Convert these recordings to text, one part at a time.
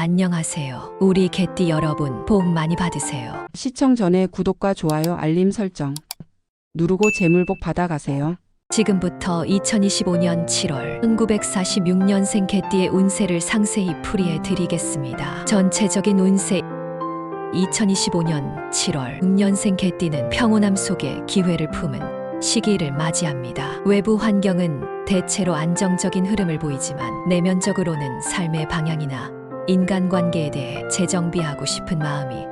안녕하세요. 우리 개띠 여러분, 복 많이 받으세요. 시청 전에 구독과 좋아요, 알림 설정 누르고 재물복 받아가세요. 지금부터 2025년 7월 1946년생 개띠의 운세를 상세히 풀이해 드리겠습니다. 전체적인 운세 2025년 7월 6년생 개띠는 평온함 속에 기회를 품은 시기를 맞이합니다. 외부 환경은 대체로 안정적인 흐름을 보이지만 내면적으로는 삶의 방향이나 인간관계에 대해 재정비하고 싶은 마음이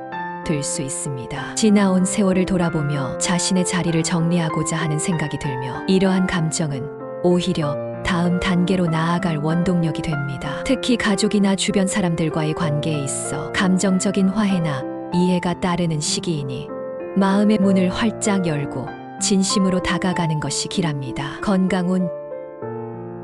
들 수 있습니다. 지나온 세월을 돌아보며 자신의 자리를 정리하고자 하는 생각이 들며 이러한 감정은 오히려 다음 단계로 나아갈 원동력이 됩니다. 특히 가족이나 주변 사람들과의 관계에 있어 감정적인 화해나 이해가 따르는 시기이니 마음의 문을 활짝 열고 진심으로 다가가는 것이 길합니다. 건강운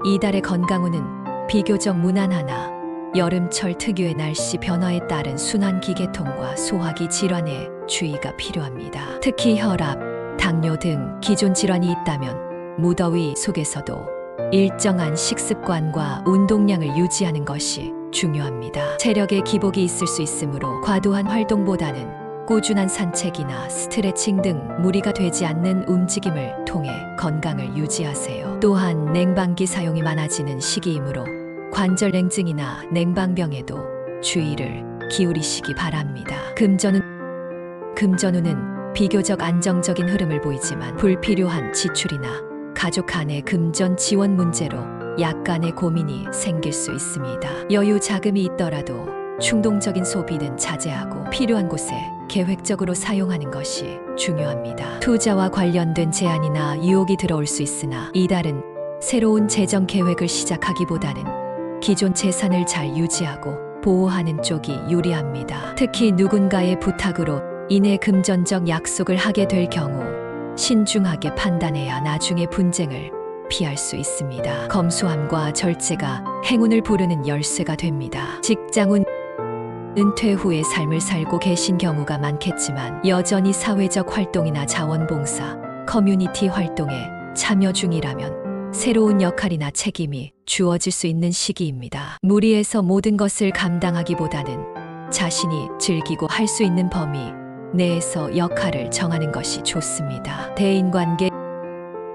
이달의 건강운은 비교적 무난하나 여름철 특유의 날씨 변화에 따른 순환 기계통과 소화기 질환에 주의가 필요합니다. 특히 혈압, 당뇨 등 기존 질환이 있다면 무더위 속에서도 일정한 식습관과 운동량을 유지하는 것이 중요합니다. 체력에 기복이 있을 수 있으므로 과도한 활동보다는 꾸준한 산책이나 스트레칭 등 무리가 되지 않는 움직임을 통해 건강을 유지하세요. 또한 냉방기 사용이 많아지는 시기이므로 관절 냉증이나 냉방병에도 주의를 기울이시기 바랍니다. 금전은 금전운은 비교적 안정적인 흐름을 보이지만 불필요한 지출이나 가족 간의 금전 지원 문제로 약간의 고민이 생길 수 있습니다. 여유 자금이 있더라도 충동적인 소비는 자제하고 필요한 곳에 계획적으로 사용하는 것이 중요합니다. 투자와 관련된 제안이나 유혹이 들어올 수 있으나 이달은 새로운 재정 계획을 시작하기보다는 기존 재산을 잘 유지하고 보호하는 쪽이 유리합니다. 특히 누군가의 부탁으로 인해 금전적 약속을 하게 될 경우 신중하게 판단해야 나중에 분쟁을 피할 수 있습니다. 검소함과 절제가 행운을 부르는 열쇠가 됩니다. 직장운 은퇴 후의 삶을 살고 계신 경우가 많겠지만 여전히 사회적 활동이나 자원봉사, 커뮤니티 활동에 참여 중이라면 새로운 역할이나 책임이 주어질 수 있는 시기입니다. 무리해서 모든 것을 감당하기보다는 자신이 즐기고 할 수 있는 범위 내에서 역할을 정하는 것이 좋습니다. 대인관계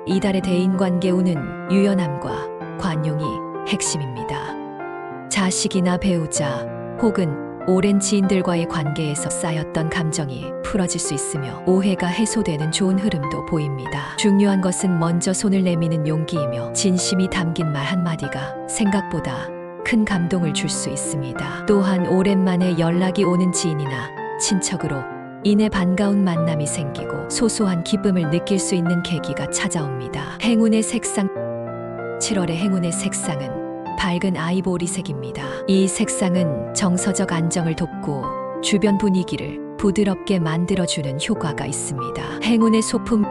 이달의 대인관계 운은 유연함과 관용이 핵심입니다. 자식이나 배우자 혹은 오랜 지인들과의 관계에서 쌓였던 감정이 풀어질 수 있으며 오해가 해소되는 좋은 흐름도 보입니다. 중요한 것은 먼저 손을 내미는 용기이며 진심이 담긴 말 한마디가 생각보다 큰 감동을 줄 수 있습니다. 또한 오랜만에 연락이 오는 지인이나 친척으로 인해 반가운 만남이 생기고 소소한 기쁨을 느낄 수 있는 계기가 찾아옵니다. 행운의 색상 7월의 행운의 색상은 밝은 아이보리색입니다. 이 색상은 정서적 안정을 돕고 주변 분위기를 부드럽게 만들어주는 효과가 있습니다. 행운의 소품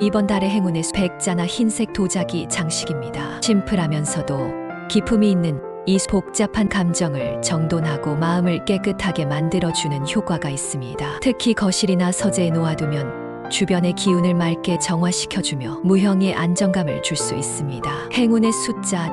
이번 달의 행운의 소- 백자나 흰색 도자기 장식입니다. 심플하면서도 기품이 있는 이 복잡한 감정을 정돈하고 마음을 깨끗하게 만들어주는 효과가 있습니다. 특히 거실이나 서재에 놓아두면 주변의 기운을 맑게 정화시켜주며 무형의 안정감을 줄 수 있습니다. 행운의 숫자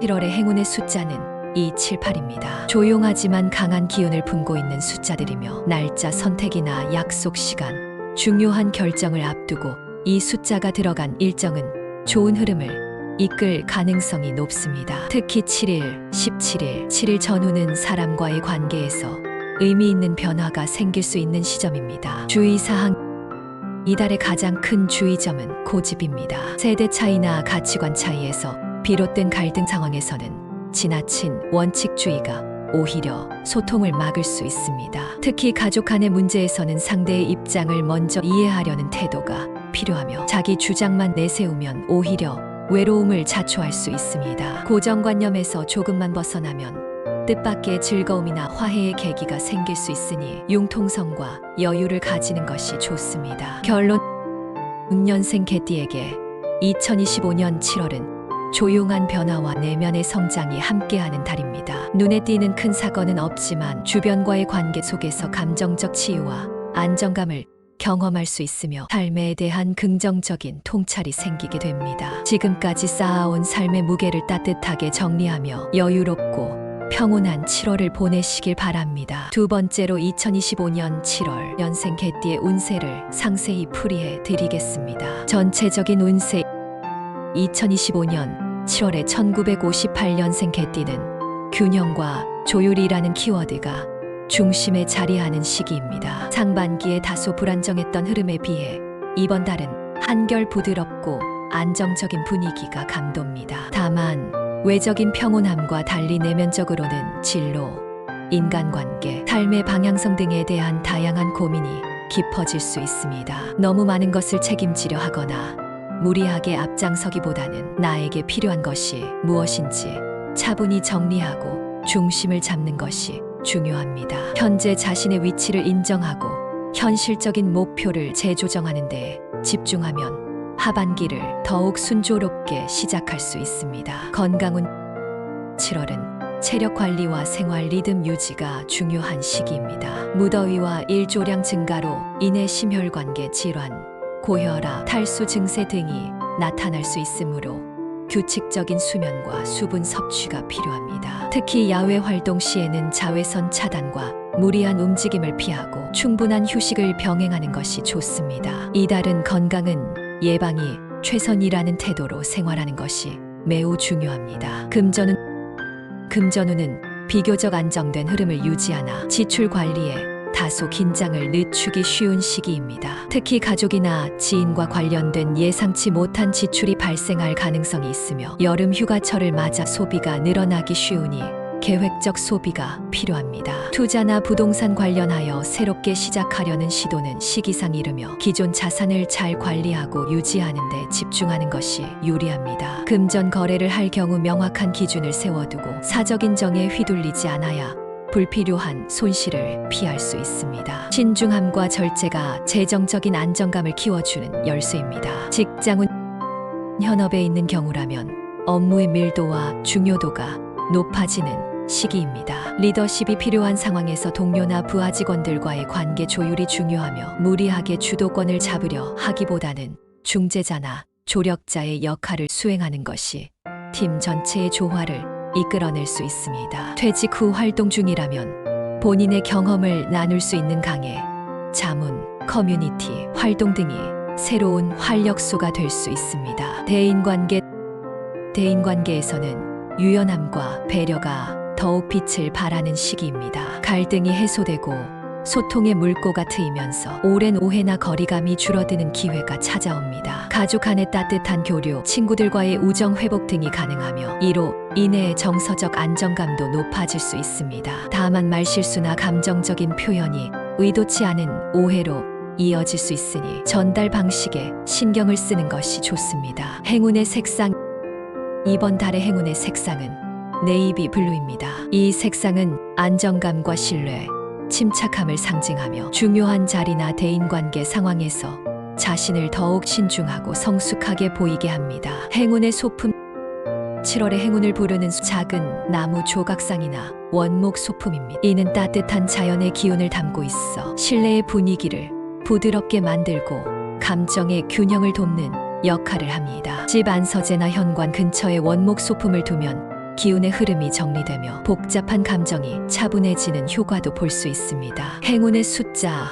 7월의 행운의 숫자는 278입니다. 조용하지만 강한 기운을 품고 있는 숫자들이며 날짜 선택이나 약속 시간, 중요한 결정을 앞두고 이 숫자가 들어간 일정은 좋은 흐름을 이끌 가능성이 높습니다. 특히 7일, 17일, 7일 전후는 사람과의 관계에서 의미 있는 변화가 생길 수 있는 시점입니다. 주의사항 이달의 가장 큰 주의점은 고집입니다. 세대 차이나 가치관 차이에서 비롯된 갈등 상황에서는 지나친 원칙주의가 오히려 소통을 막을 수 있습니다. 특히 가족 간의 문제에서는 상대의 입장을 먼저 이해하려는 태도가 필요하며 자기 주장만 내세우면 오히려 외로움을 자초할 수 있습니다. 고정관념에서 조금만 벗어나면 뜻밖의 즐거움이나 화해의 계기가 생길 수 있으니 융통성과 여유를 가지는 것이 좋습니다. 결론 6년생 개띠에게 2025년 7월은 조용한 변화와 내면의 성장이 함께하는 달입니다. 눈에 띄는 큰 사건은 없지만 주변과의 관계 속에서 감정적 치유와 안정감을 경험할 수 있으며 삶에 대한 긍정적인 통찰이 생기게 됩니다. 지금까지 쌓아온 삶의 무게를 따뜻하게 정리하며 여유롭고 평온한 7월을 보내시길 바랍니다. 두 번째로 2025년 7월 연생 개띠의 운세를 상세히 풀이해 드리겠습니다. 전체적인 운세 2025년 7월에 1958년생 개띠는 균형과 조율이라는 키워드가 중심에 자리하는 시기입니다. 상반기에 다소 불안정했던 흐름에 비해 이번 달은 한결 부드럽고 안정적인 분위기가 감돕니다. 다만 외적인 평온함과 달리 내면적으로는 진로, 인간관계, 삶의 방향성 등에 대한 다양한 고민이 깊어질 수 있습니다. 너무 많은 것을 책임지려 하거나 무리하게 앞장서기보다는 나에게 필요한 것이 무엇인지 차분히 정리하고 중심을 잡는 것이 중요합니다. 현재 자신의 위치를 인정하고 현실적인 목표를 재조정하는 데 집중하면 하반기를 더욱 순조롭게 시작할 수 있습니다. 건강은 7월은 체력 관리와 생활 리듬 유지가 중요한 시기입니다. 무더위와 일조량 증가로 인해 심혈관계 질환, 고혈압, 탈수 증세 등이 나타날 수 있으므로 규칙적인 수면과 수분 섭취가 필요합니다. 특히 야외 활동 시에는 자외선 차단과 무리한 움직임을 피하고 충분한 휴식을 병행하는 것이 좋습니다. 이달은 건강은 예방이 최선이라는 태도로 생활하는 것이 매우 중요합니다. 금전은 금전운은 비교적 안정된 흐름을 유지하나 지출 관리에 다소 긴장을 늦추기 쉬운 시기입니다. 특히 가족이나 지인과 관련된 예상치 못한 지출이 발생할 가능성이 있으며 여름 휴가철을 맞아 소비가 늘어나기 쉬우니 계획적 소비가 필요합니다. 투자나 부동산 관련하여 새롭게 시작하려는 시도는 시기상 이르며 기존 자산을 잘 관리하고 유지하는 데 집중하는 것이 유리합니다. 금전 거래를 할 경우 명확한 기준을 세워두고 사적 인 정에 휘둘리지 않아야 불필요한 손실을 피할 수 있습니다. 신중함과 절제가 재정적인 안정감을 키워주는 열쇠입니다. 직장은 현업에 있는 경우라면 업무의 밀도와 중요도가 높아지는 시기입니다. 리더십이 필요한 상황에서 동료나 부하 직원들과의 관계 조율이 중요하며 무리하게 주도권을 잡으려 하기보다는 중재자나 조력자의 역할을 수행하는 것이 팀 전체의 조화를 이끌어낼 수 있습니다. 퇴직 후 활동 중이라면 본인의 경험을 나눌 수 있는 강의, 자문, 커뮤니티 활동 등이 새로운 활력소가 될 수 있습니다. 대인관계 대인관계에서는 유연함과 배려가 더욱 빛을 발하는 시기입니다. 갈등이 해소되고 소통의 물꼬가 트이면서 오랜 오해나 거리감이 줄어드는 기회가 찾아옵니다. 가족 간의 따뜻한 교류, 친구들과의 우정 회복 등이 가능하며 이로 인해 정서적 안정감도 높아질 수 있습니다. 다만 말실수나 감정적인 표현이 의도치 않은 오해로 이어질 수 있으니 전달 방식에 신경을 쓰는 것이 좋습니다. 행운의 색상 이번 달의 행운의 색상은 네이비 블루입니다. 이 색상은 안정감과 신뢰, 침착함을 상징하며 중요한 자리나 대인관계 상황에서 자신을 더욱 신중하고 성숙하게 보이게 합니다. 행운의 소품 7월의 행운을 부르는 작은 나무 조각상이나 원목 소품입니다. 이는 따뜻한 자연의 기운을 담고 있어 실내의 분위기를 부드럽게 만들고 감정의 균형을 돕는 역할을 합니다. 집 안서재나 현관 근처에 원목 소품을 두면 기운의 흐름이 정리되며 복잡한 감정이 차분해지는 효과도 볼 수 있습니다. 행운의 숫자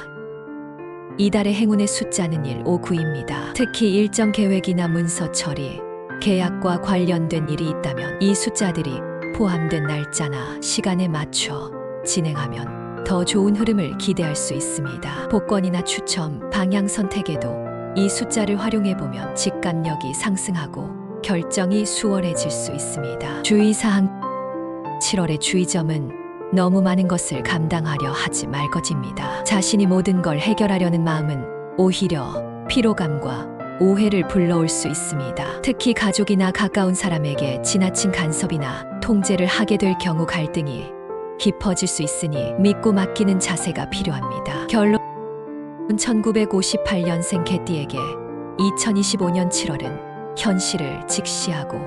이달의 행운의 숫자는 1, 5, 9입니다. 특히 일정 계획이나 문서 처리, 계약과 관련된 일이 있다면 이 숫자들이 포함된 날짜나 시간에 맞춰 진행하면 더 좋은 흐름을 기대할 수 있습니다. 복권이나 추첨, 방향 선택에도 이 숫자를 활용해 보면 직감력이 상승하고 결정이 수월해질 수 있습니다. 주의사항 7월의 주의점은 너무 많은 것을 감당하려 하지 말 것입니다. 자신이 모든 걸 해결하려는 마음은 오히려 피로감과 오해를 불러올 수 있습니다. 특히 가족이나 가까운 사람에게 지나친 간섭이나 통제를 하게 될 경우 갈등이 깊어질 수 있으니 믿고 맡기는 자세가 필요합니다. 결론 1958년생 개띠에게 2025년 7월은 현실을 직시하고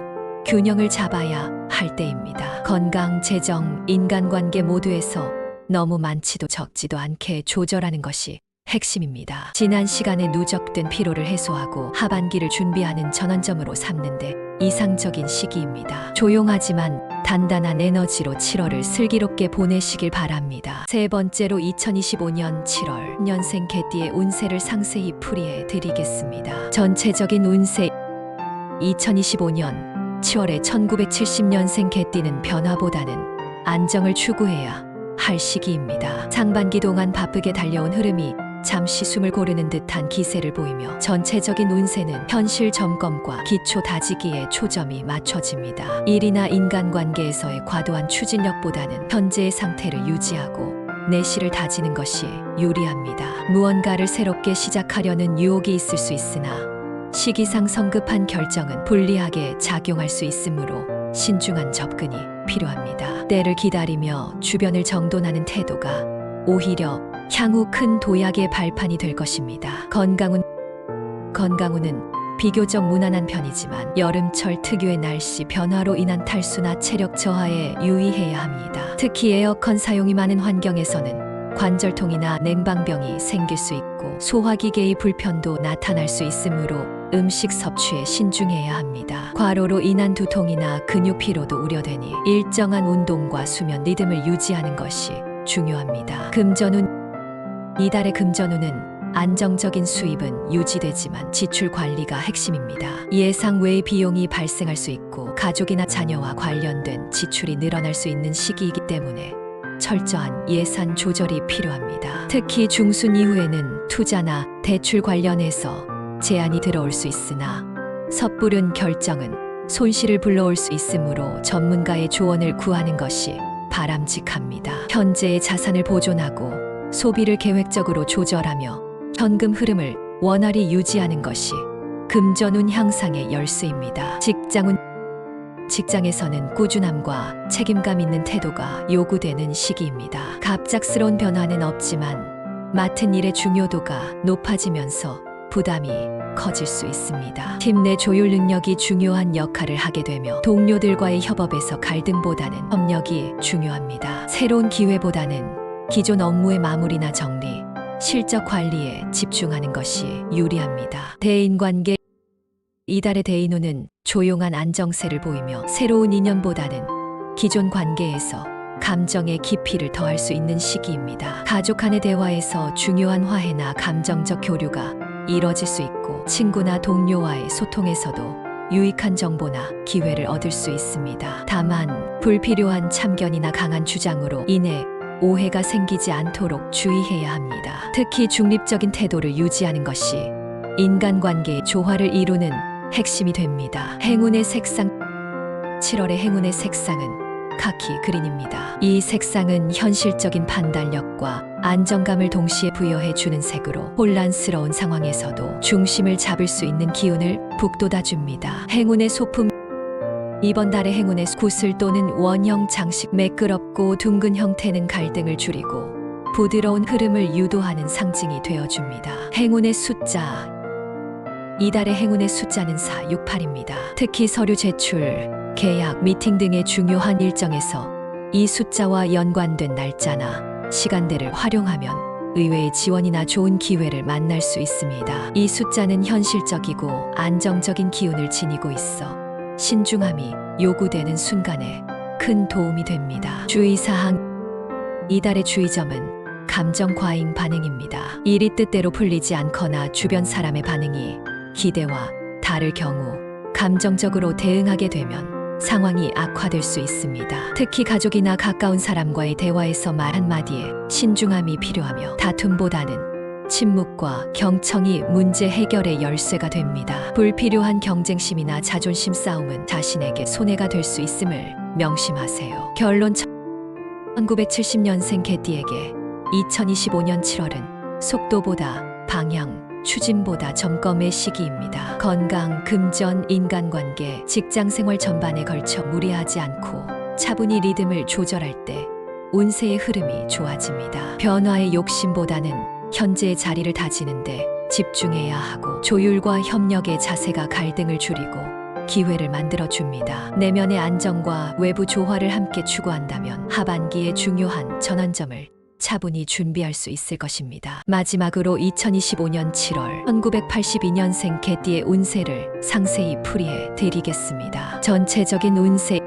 균형을 잡아야 할 때입니다. 건강, 재정, 인간관계 모두에서 너무 많지도 적지도 않게 조절하는 것이 핵심입니다. 지난 시간에 누적된 피로를 해소하고 하반기를 준비하는 전환점으로 삼는데 이상적인 시기입니다. 조용하지만 단단한 에너지로 7월을 슬기롭게 보내시길 바랍니다. 세 번째로 2025년 7월 년생 개띠의 운세를 상세히 풀이해 드리겠습니다. 전체적인 운세 2025년 7월에 1970년생 개띠는 변화보다는 안정을 추구해야 할 시기입니다. 상반기 동안 바쁘게 달려온 흐름이 잠시 숨을 고르는 듯한 기세를 보이며 전체적인 운세는 현실 점검과 기초 다지기에 초점이 맞춰집니다. 일이나 인간관계에서의 과도한 추진력보다는 현재의 상태를 유지하고 내실을 다지는 것이 유리합니다. 무언가를 새롭게 시작하려는 유혹이 있을 수 있으나 시기상 성급한 결정은 불리하게 작용할 수 있으므로 신중한 접근이 필요합니다. 때를 기다리며 주변을 정돈하는 태도가 오히려 향후 큰 도약의 발판이 될 것입니다. 건강운 건강운은 비교적 무난한 편이지만 여름철 특유의 날씨 변화로 인한 탈수나 체력 저하에 유의해야 합니다. 특히 에어컨 사용이 많은 환경에서는 관절통이나 냉방병이 생길 수 있고 소화기계의 불편도 나타날 수 있으므로 음식 섭취에 신중해야 합니다. 과로로 인한 두통이나 근육 피로도 우려되니 일정한 운동과 수면 리듬을 유지하는 것이 중요합니다. 금전운 이달의 금전운은 안정적인 수입은 유지되지만 지출 관리가 핵심입니다. 예상 외의 비용이 발생할 수 있고 가족이나 자녀와 관련된 지출이 늘어날 수 있는 시기이기 때문에 철저한 예산 조절이 필요합니다. 특히 중순 이후에는 투자나 대출 관련해서 제한이 들어올 수 있으나 섣부른 결정은 손실을 불러올 수 있으므로 전문가의 조언을 구하는 것이 바람직합니다. 현재의 자산을 보존하고 소비를 계획적으로 조절하며 현금 흐름을 원활히 유지하는 것이 금전운 향상의 열쇠입니다. 직장운 직장에서는 꾸준함과 책임감 있는 태도가 요구되는 시기입니다. 갑작스러운 변화는 없지만 맡은 일의 중요도가 높아지면서 부담이 커질 수 있습니다. 팀 내 조율 능력이 중요한 역할을 하게 되며 동료들과의 협업에서 갈등보다는 협력이 중요합니다. 새로운 기회보다는 기존 업무의 마무리나 정리, 실적 관리에 집중하는 것이 유리합니다. 대인관계 이달의 대인운은 조용한 안정세를 보이며 새로운 인연보다는 기존 관계에서 감정의 깊이를 더할 수 있는 시기입니다. 가족 간의 대화에서 중요한 화해나 감정적 교류가 이뤄질 수 있고 친구나 동료와의 소통에서도 유익한 정보나 기회를 얻을 수 있습니다. 다만 불필요한 참견이나 강한 주장으로 인해 오해가 생기지 않도록 주의해야 합니다. 특히 중립적인 태도를 유지하는 것이 인간관계의 조화를 이루는 핵심이 됩니다. 행운의 색상 7월의 행운의 색상은 카키 그린입니다. 이 색상은 현실적인 판단력과 안정감을 동시에 부여해 주는 색으로 혼란스러운 상황에서도 중심을 잡을 수 있는 기운을 북돋아 줍니다. 행운의 소품 이번 달의 행운의 구슬 또는 원형 장식 매끄럽고 둥근 형태는 갈등을 줄이고 부드러운 흐름을 유도하는 상징이 되어줍니다. 행운의 숫자 이달의 행운의 숫자는 4, 6, 8입니다. 특히 서류 제출, 계약, 미팅 등의 중요한 일정에서 이 숫자와 연관된 날짜나 시간대를 활용하면 의외의 지원이나 좋은 기회를 만날 수 있습니다. 이 숫자는 현실적이고 안정적인 기운을 지니고 있어 신중함이 요구되는 순간에 큰 도움이 됩니다. 주의사항 이달의 주의점은 감정 과잉 반응입니다. 일이 뜻대로 풀리지 않거나 주변 사람의 반응이 기대와 다를 경우 감정적으로 대응하게 되면 상황이 악화될 수 있습니다. 특히 가족이나 가까운 사람과의 대화에서 말 한마디에 신중함이 필요하며 다툼보다는 침묵과 경청이 문제 해결의 열쇠가 됩니다. 불필요한 경쟁심이나 자존심 싸움은 자신에게 손해가 될 수 있음을 명심하세요. 결론 1970년생 개띠에게 2025년 7월은 속도보다 방향, 추진보다 점검의 시기입니다. 건강, 금전, 인간관계, 직장생활 전반에 걸쳐 무리하지 않고 차분히 리듬을 조절할 때 운세의 흐름이 좋아집니다. 변화의 욕심보다는 현재의 자리를 다지는데 집중해야 하고 조율과 협력의 자세가 갈등을 줄이고 기회를 만들어 줍니다. 내면의 안정과 외부 조화를 함께 추구한다면 하반기에 중요한 전환점을 차분히 준비할 수 있을 것입니다. 마지막으로 2025년 7월 1982년생 개띠의 운세를 상세히 풀이해 드리겠습니다. 전체적인 운세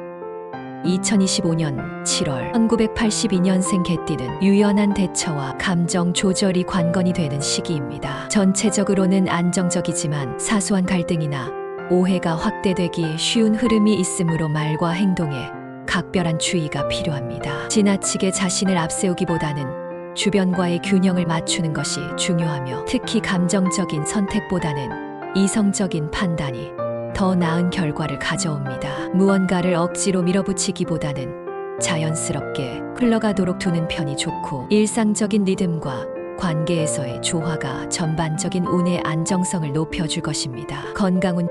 2025년 7월 1982년생 개띠는 유연한 대처와 감정 조절이 관건이 되는 시기입니다. 전체적으로는 안정적이지만 사소한 갈등이나 오해가 확대되기 쉬운 흐름이 있으므로 말과 행동에 각별한 주의가 필요합니다. 지나치게 자신을 앞세우기보다는 주변과의 균형을 맞추는 것이 중요하며 특히 감정적인 선택보다는 이성적인 판단이 더 나은 결과를 가져옵니다. 무언가를 억지로 밀어붙이기보다는 자연스럽게 흘러가도록 두는 편이 좋고 일상적인 리듬과 관계에서의 조화가 전반적인 운의 안정성을 높여줄 것입니다. 건강운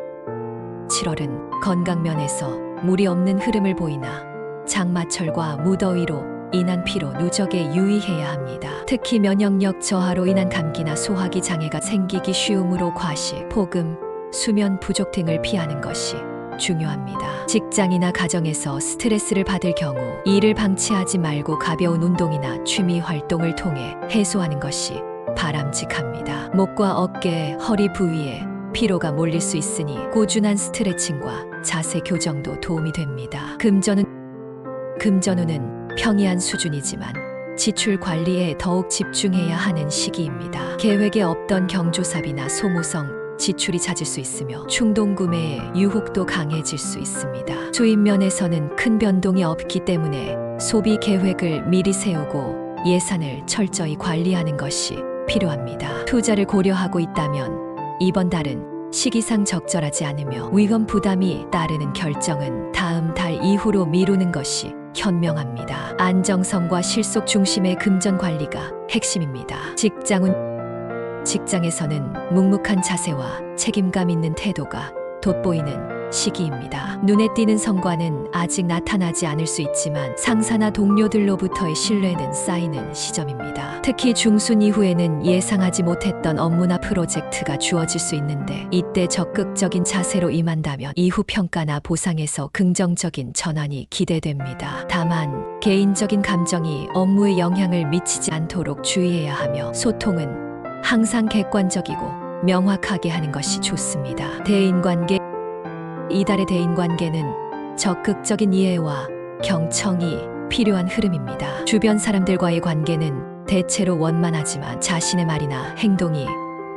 7월은 건강면에서 무리 없는 흐름을 보이나 장마철과 무더위로 인한 피로 누적에 유의해야 합니다. 특히 면역력 저하로 인한 감기나 소화기 장애가 생기기 쉬우므로 과식, 폭음, 수면 부족 등을 피하는 것이 중요합니다. 직장이나 가정에서 스트레스를 받을 경우 이를 방치하지 말고 가벼운 운동이나 취미 활동을 통해 해소하는 것이 바람직합니다. 목과 어깨, 허리 부위에 피로가 몰릴 수 있으니 꾸준한 스트레칭과 자세 교정도 도움이 됩니다. 금전은 금전운은 평이한 수준이지만 지출 관리에 더욱 집중해야 하는 시기입니다. 계획에 없던 경조사비나 소모성 지출이 잦을 수 있으며 충동 구매에 유혹도 강해질 수 있습니다. 수입 면에서는 큰 변동이 없기 때문에 소비 계획을 미리 세우고 예산을 철저히 관리하는 것이 필요합니다. 투자를 고려하고 있다면 이번 달은 시기상 적절하지 않으며 위험 부담이 따르는 결정은 다음 달 이후로 미루는 것이 현명합니다. 안정성과 실속 중심의 금전 관리가 핵심입니다. 직장운 직장에서는 묵묵한 자세와 책임감 있는 태도가 돋보이는 시기입니다. 눈에 띄는 성과는 아직 나타나지 않을 수 있지만 상사나 동료들로부터의 신뢰는 쌓이는 시점입니다. 특히 중순 이후에는 예상하지 못했던 업무나 프로젝트가 주어질 수 있는데 이때 적극적인 자세로 임한다면 이후 평가나 보상에서 긍정적인 전환이 기대됩니다. 다만 개인적인 감정이 업무에 영향을 미치지 않도록 주의해야 하며 소통은 항상 객관적이고 명확하게 하는 것이 좋습니다. 대인관계 이달의 대인관계는 적극적인 이해와 경청이 필요한 흐름입니다. 주변 사람들과의 관계는 대체로 원만하지만 자신의 말이나 행동이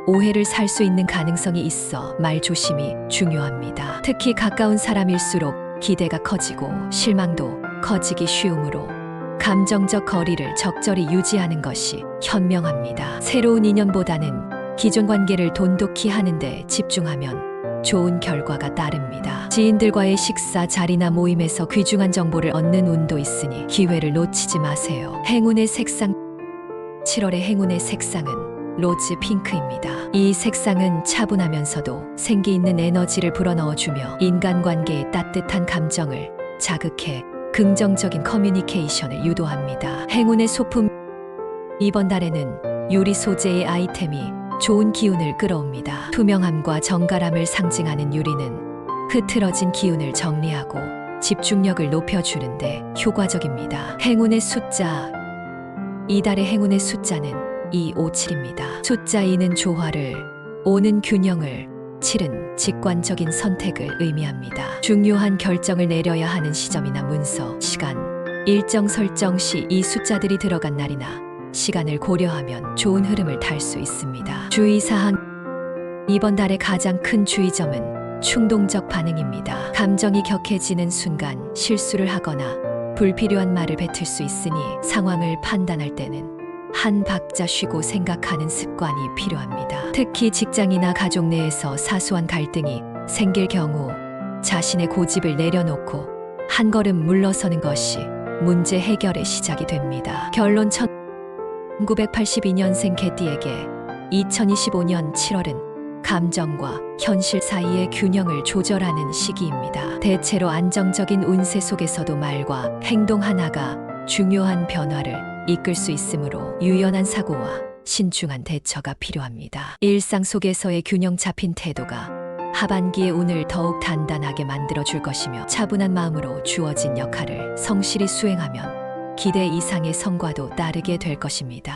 오해를 살 수 있는 가능성이 있어 말 조심이 중요합니다. 특히 가까운 사람일수록 기대가 커지고 실망도 커지기 쉬우므로 감정적 거리를 적절히 유지하는 것이 현명합니다. 새로운 인연보다는 기존 관계를 돈독히 하는데 집중하면 좋은 결과가 따릅니다. 지인들과의 식사 자리나 모임에서 귀중한 정보를 얻는 운도 있으니 기회를 놓치지 마세요. 행운의 색상 7월의 행운의 색상은 로즈 핑크입니다. 이 색상은 차분하면서도 생기 있는 에너지를 불어넣어주며 인간관계의 따뜻한 감정을 자극해 긍정적인 커뮤니케이션을 유도합니다. 행운의 소품 이번 달에는 유리 소재의 아이템이 좋은 기운을 끌어옵니다. 투명함과 정갈함을 상징하는 유리는 흐트러진 기운을 정리하고 집중력을 높여주는데 효과적입니다. 행운의 숫자 이달의 행운의 숫자는 257입니다. 숫자 2는 조화를, 5는 균형을, 7은 직관적인 선택을 의미합니다. 중요한 결정을 내려야 하는 시점이나 문서, 시간, 일정 설정 시 이 숫자들이 들어간 날이나 시간을 고려하면 좋은 흐름을 탈 수 있습니다. 주의사항 이번 달의 가장 큰 주의점은 충동적 반응입니다. 감정이 격해지는 순간 실수를 하거나 불필요한 말을 뱉을 수 있으니 상황을 판단할 때는 한 박자 쉬고 생각하는 습관이 필요합니다. 특히 직장이나 가족 내에서 사소한 갈등이 생길 경우 자신의 고집을 내려놓고 한 걸음 물러서는 것이 문제 해결의 시작이 됩니다. 결론 1982년생 개띠에게 2025년 7월은 감정과 현실 사이의 균형을 조절하는 시기입니다. 대체로 안정적인 운세 속에서도 말과 행동 하나가 중요한 변화를 이끌 수 있으므로 유연한 사고와 신중한 대처가 필요합니다. 일상 속에서의 균형 잡힌 태도가 하반기의 운을 더욱 단단하게 만들어 줄 것이며 차분한 마음으로 주어진 역할을 성실히 수행하면 기대 이상의 성과도 따르게 될 것입니다.